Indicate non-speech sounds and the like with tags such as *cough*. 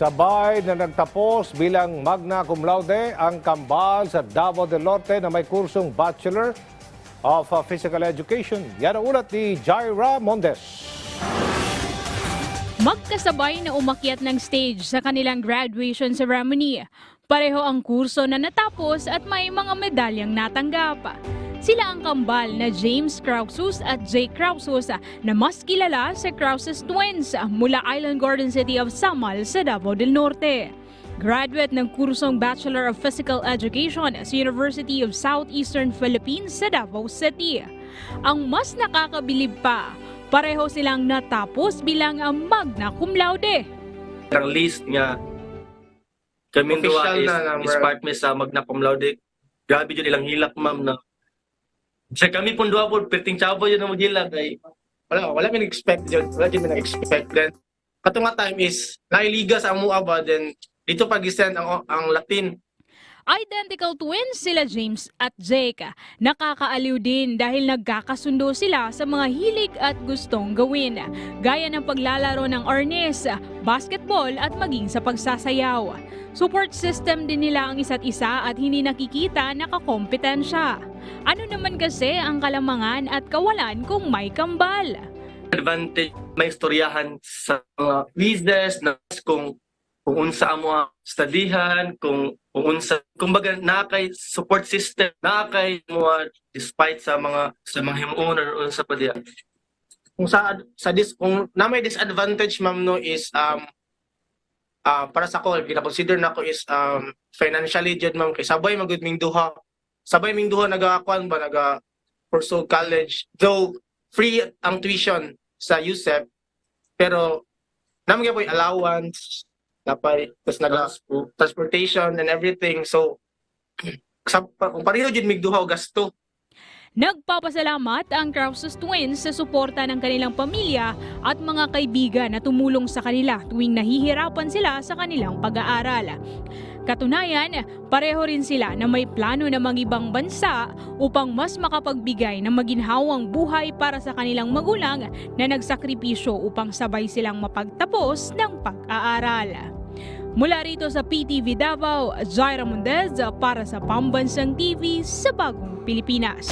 Sabay na nagtapos bilang magna cum laude ang kambal sa Davao del Norte na may kursong Bachelor of uh, Physical Education. Yan ang ulat ni Jaira Mondes. Magkasabay na umakyat ng stage sa kanilang graduation ceremony. Pareho ang kurso na natapos at may mga medalyang natanggap. Sila ang kambal na James Krausus at Jake Krausus na mas kilala sa Krausus Twins mula Island Garden City of Samal sa Davao del Norte. Graduate ng kursong Bachelor of Physical Education sa University of Southeastern Philippines sa Davao City. Ang mas nakakabilib pa, pareho silang natapos bilang ang magna cum laude. ang list nga kami duwa Official is, na number. is part me sa magna cum laude. Grabe yun ilang hilak ma'am na. Sa kami pong duwa po, perting chabo yun ang maghilak ay Wala, wala min expect yun. Wala din min expect then. Kato nga time is nailiga sa amua ba then dito pag send ang ang Latin. Identical twins sila James at Jake. Nakakaaliw din dahil nagkakasundo sila sa mga hilig at gustong gawin. Gaya ng paglalaro ng arnis, basketball at maging sa pagsasayaw. Support system din nila ang isa't isa at hindi nakikita nakakompetensya. Ano naman kasi ang kalamangan at kawalan kung may kambal? advantage may istoryahan sa mga quizzes na kung kung unsa ang mga studihan, kung kung unsa kumbaga na kay support system, na kay mga despite sa mga sa mga himuon or unsa pa diya. Kung sa sa dis kung na may disadvantage ma'am no is um ah, para sa ko gina-consider na ko is um financially jud ma'am kay sabay magud ming duha. Sabay ming duha nagakuan ba? Naga pursue college. Though free ang tuition sa USEP pero naman gyud allowance dapat tapos naga transportation and everything. So *clears throat* sa kung pareho jud mig duha og gasto Nagpapasalamat ang Krauses Twins sa suporta ng kanilang pamilya at mga kaibigan na tumulong sa kanila tuwing nahihirapan sila sa kanilang pag-aaral. Katunayan, pareho rin sila na may plano na mag-ibang bansa upang mas makapagbigay ng maginhawang buhay para sa kanilang magulang na nagsakripisyo upang sabay silang mapagtapos ng pag-aaral. Mula rito sa PTV Davao, Jaira Mundez para sa Pambansang TV sa Bagong Pilipinas.